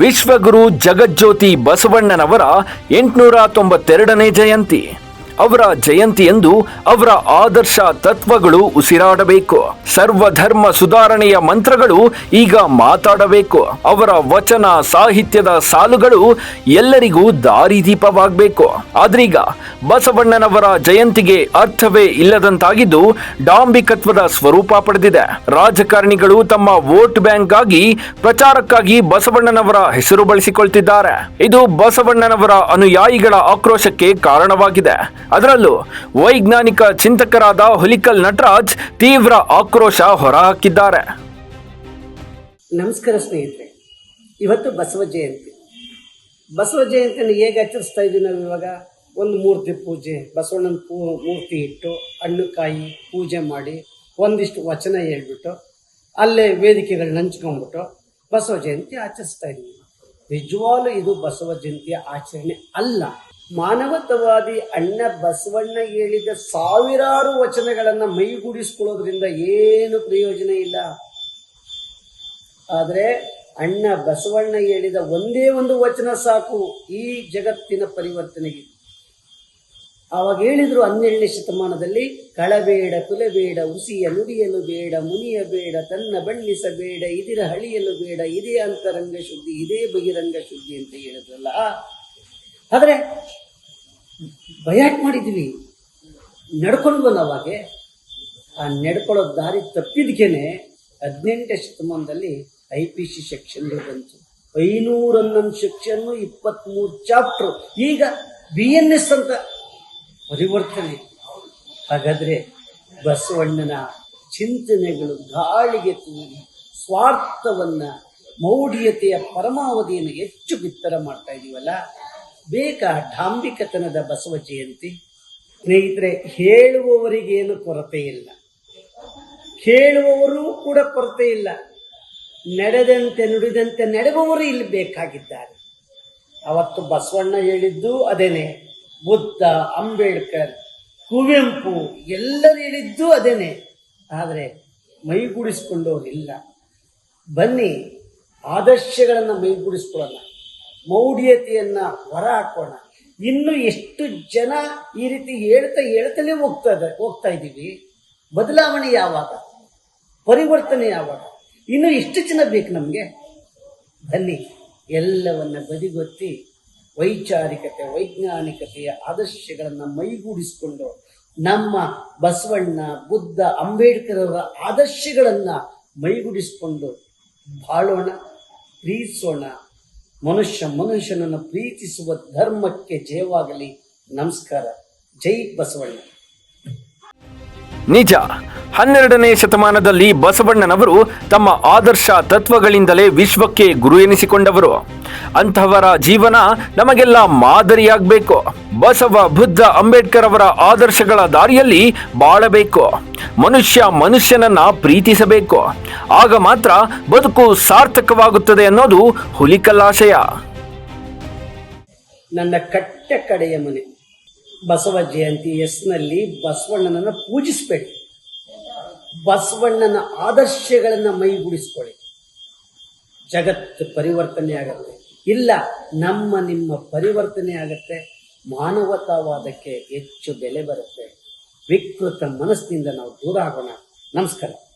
ವಿಶ್ವಗುರು ಜಗಜ್ಯೋತಿ ಬಸವಣ್ಣನವರ ಎಂಟುನೂರ ತೊಂಬತ್ತೆರಡನೇ ಜಯಂತಿ. ಅವರ ಜಯಂತಿಯಂದು ಅವರ ಆದರ್ಶ ತತ್ವಗಳು ಉಸಿರಾಡಬೇಕು. ಸರ್ವಧರ್ಮ ಸುಧಾರಣೆಯ ಮಂತ್ರಗಳು ಈಗ ಮಾತಾಡಬೇಕು. ಅವರ ವಚನ ಸಾಹಿತ್ಯದ ಸಾಲುಗಳು ಎಲ್ಲರಿಗೂ ದಾರಿದೀಪವಾಗಬೇಕು. ಆದ್ರೀಗ ಬಸವಣ್ಣನವರ ಜಯಂತಿಗೆ ಅರ್ಥವೇ ಇಲ್ಲದಂತಾಗಿದ್ದು ಡಾಂಬಿಕತ್ವದ ಸ್ವರೂಪ ಪಡೆದಿದೆ. ರಾಜಕಾರಣಿಗಳು ತಮ್ಮ ವೋಟ್ ಬ್ಯಾಂಕ್ ಆಗಿ ಪ್ರಚಾರಕ್ಕಾಗಿ ಬಸವಣ್ಣನವರ ಹೆಸರು ಬಳಸಿಕೊಳ್ತಿದ್ದಾರೆ. ಇದು ಬಸವಣ್ಣನವರ ಅನುಯಾಯಿಗಳ ಆಕ್ರೋಶಕ್ಕೆ ಕಾರಣವಾಗಿದೆ. ಅದರಲ್ಲೂ ವೈಜ್ಞಾನಿಕ ಚಿಂತಕರಾದ ಹುಲಿಕಲ್ ನಟರಾಜ್ ತೀವ್ರ ಆಕ್ರೋಶ ಹೊರಹಾಕಿದ್ದಾರೆ. ನಮಸ್ಕಾರ ಸ್ನೇಹಿತರೆ, ಇವತ್ತು ಬಸವ ಜಯಂತಿ. ಬಸವ ಜಯಂತಿಯನ್ನು ಹೇಗೆ ಆಚರಿಸ್ತಾ ಇದ್ದೀವಿ ನಾವು ಇವಾಗ? ಒಂದು ಮೂರ್ತಿ ಪೂಜೆ, ಬಸವಣ್ಣನ ಪೂ, ಮೂರ್ತಿ ಇಟ್ಟು ಹಣ್ಣು ಕಾಯಿ ಪೂಜೆ ಮಾಡಿ ಒಂದಿಷ್ಟು ವಚನ ಹೇಳ್ಬಿಟ್ಟು ಅಲ್ಲೇ ವೇದಿಕೆಗಳನ್ನ ಹಂಚ್ಕೊಂಡ್ಬಿಟ್ಟು ಬಸವ ಜಯಂತಿ ಆಚರಿಸ್ತಾ ಇದ್ದೀವಿ. ನಿಜವಾಗ್ಲೂ ಇದು ಬಸವ ಜಯಂತಿಯ ಆಚರಣೆ ಅಲ್ಲ. ಮಾನವತವಾದಿ ಅಣ್ಣ ಬಸವಣ್ಣ ಹೇಳಿದ ಸಾವಿರಾರು ವಚನಗಳನ್ನು ಮೈಗೂಡಿಸ್ಕೊಳ್ಳೋದ್ರಿಂದ ಏನು ಪ್ರಯೋಜನ ಇಲ್ಲ. ಆದರೆ ಅಣ್ಣ ಬಸವಣ್ಣ ಹೇಳಿದ ಒಂದೇ ಒಂದು ವಚನ ಸಾಕು, ಈ ಜಗತ್ತಿನ ಪರಿವರ್ತನೆಗೆ. ಆವಾಗ ಹೇಳಿದ್ರು ಹನ್ನೆರಡನೇ ಶತಮಾನದಲ್ಲಿ, ಕಳಬೇಡ ಕುಲಬೇಡ ಉಸಿಯ ನುಡಿಯಲು ಬೇಡ, ಮುನಿಯ ಬೇಡ, ತನ್ನ ಬಣ್ಣಿಸಬೇಡ, ಇದಿರ ಹಳಿಯಲು ಬೇಡ, ಇದೇ ಅಂತರಂಗ ಶುದ್ಧಿ, ಇದೇ ಬಹಿರಂಗ ಶುದ್ಧಿ ಅಂತ ಹೇಳಿದ್ರಲ್ಲ. ಆದರೆ ಬಯಾಟ್ ಮಾಡಿದ್ವಿ. ನಡ್ಕೊಂಡ್ವಲ್ಲ ಅವಾಗೆ ಆ ನಡ್ಕೊಳ್ಳೋ ದಾರಿ ತಪ್ಪಿದ್ಕೇನೆ ಹದಿನೆಂಟನೇ ಶತಮಾನದಲ್ಲಿ ಐ ಪಿ ಸಿ ಸೆಕ್ಷನ್ ಬಂತು. ಐನೂರ ಹನ್ನೊಂದು ಸೆಕ್ಷನ್ನು ಇಪ್ಪತ್ತ್ಮೂರು ಚಾಪ್ಟ್ರು ಈಗ ಬಿ ಎನ್ ಎಸ್ ಅಂತ ಪರಿವರ್ತನೆ. ಹಾಗಾದರೆ ಬಸವಣ್ಣನ ಚಿಂತನೆಗಳು ಗಾಳಿಗೆ ತೂರಿ ಸ್ವಾರ್ಥವನ್ನು, ಮೌಢ್ಯತೆಯ ಪರಮಾವಧಿಯನ್ನು ಹೆಚ್ಚು ಬಿತ್ತರ ಮಾಡ್ತಾ ಇದೀವಲ್ಲ? ಬೇಕಾ ಡಾಂಬಿಕತನದ ಬಸವ ಜಯಂತಿ? ಸ್ನೇಹಿತರೆ, ಹೇಳುವವರಿಗೇನು ಕೊರತೆ ಇಲ್ಲ ಕೇಳುವವರು ಕೂಡ ಕೊರತೆ ಇಲ್ಲ ನಡೆದಂತೆ ನುಡಿದಂತೆ ನಡೆಯುವವರು ಇಲ್ಲಿ ಬೇಕಾಗಿದ್ದಾರೆ. ಅವತ್ತು ಬಸವಣ್ಣ ಹೇಳಿದ್ದು ಅದೇನೆ, ಬುದ್ಧ, ಅಂಬೇಡ್ಕರ್, ಕುವೆಂಪು ಎಲ್ಲರೂ ಹೇಳಿದ್ದು ಅದೇನೆ. ಆದರೆ ಮೈಗೂಡಿಸ್ಕೊಂಡವರಿಲ್ಲ. ಬನ್ನಿ, ಆದರ್ಶಗಳನ್ನು ಮೈಗೂಡಿಸ್ಕೊಳ್ಳೋಣ. ಮೌಢ್ಯತೆಯನ್ನು ಹೊರ ಹಾಕೋಣ. ಇನ್ನು ಎಷ್ಟು ಜನ ಈ ರೀತಿ ಹೇಳ್ತಾ ಹೇಳ್ತಲೇ ಹೋಗ್ತದೆ ಹೋಗ್ತಾ ಇದ್ದೀವಿ. ಬದಲಾವಣೆ ಯಾವಾಗ? ಪರಿವರ್ತನೆ ಯಾವಾಗ? ಇನ್ನು ಎಷ್ಟು ಜನ ಬೇಕು ನಮಗೆ? ಬನ್ನಿ, ಎಲ್ಲವನ್ನ ಬದಿಗೊತ್ತಿ ವೈಚಾರಿಕತೆ, ವೈಜ್ಞಾನಿಕತೆಯ ಆದರ್ಶಗಳನ್ನು ಮೈಗೂಡಿಸಿಕೊಂಡು ನಮ್ಮ ಬಸವಣ್ಣ, ಬುದ್ಧ, ಅಂಬೇಡ್ಕರ್ ಅವರ ಆದರ್ಶಗಳನ್ನು ಮೈಗೂಡಿಸಿಕೊಂಡು ಬಾಳೋಣ, ಪ್ರೀತಿಸೋಣ. ಮನುಷ್ಯ ಮನುಷ್ಯನನ್ನು ಪ್ರೀತಿಸುವ ಧರ್ಮಕ್ಕೆ ಜಯವಾಗಲಿ. ನಮಸ್ಕಾರ. ಜೈ ಬಸವಣ್ಣ. ನಿಜ, ಹನ್ನೆರಡನೇ ಶತಮಾನದಲ್ಲಿ ಬಸವಣ್ಣನವರು ತಮ್ಮ ಆದರ್ಶ ತತ್ವಗಳಿಂದಲೇ ವಿಶ್ವಕ್ಕೆ ಗುರು ಎನಿಸಿಕೊಂಡವರು. ಅಂತಹವರ ಜೀವನ ನಮಗೆಲ್ಲ ಮಾದರಿಯಾಗಬೇಕು. ಬಸವ ಬುದ್ಧ ಅಂಬೇಡ್ಕರ್ ಅವರ ಆದರ್ಶಗಳ ದಾರಿಯಲ್ಲಿ ಬಾಳಬೇಕು. ಮನುಷ್ಯ ಮನುಷ್ಯನನ್ನ ಪ್ರೀತಿಸಬೇಕು. ಆಗ ಮಾತ್ರ ಬದುಕು ಸಾರ್ಥಕವಾಗುತ್ತದೆ ಅನ್ನೋದು ಹುಲಿಕಲ್ಲಾಶಯ. ನನ್ನ ಕಟ್ಟ ಕಡೆಯ ಮನೆ. ಬಸವ ಜಯಂತಿ ಹೆಸರಿನಲ್ಲಿ ಬಸವಣ್ಣನನ್ನು ಪೂಜಿಸಬೇಕು. ಬಸವಣ್ಣನ ಆದರ್ಶಗಳನ್ನು ಮೈಗೂಡಿಸ್ಕೊಳ್ಳಿ ಜಗತ್ತು ಪರಿವರ್ತನೆ ಆಗುತ್ತೆ ಇಲ್ಲ, ನಮ್ಮ ನಿಮ್ಮ ಪರಿವರ್ತನೆ ಆಗತ್ತೆ. ಮಾನವತಾವಾದಕ್ಕೆ ಹೆಚ್ಚು ಬೆಲೆ ಬರುತ್ತೆ. ವಿಕೃತ ಮನಸ್ಸಿನಿಂದ ನಾವು ದೂರ ಆಗೋಣ. ನಮಸ್ಕಾರ.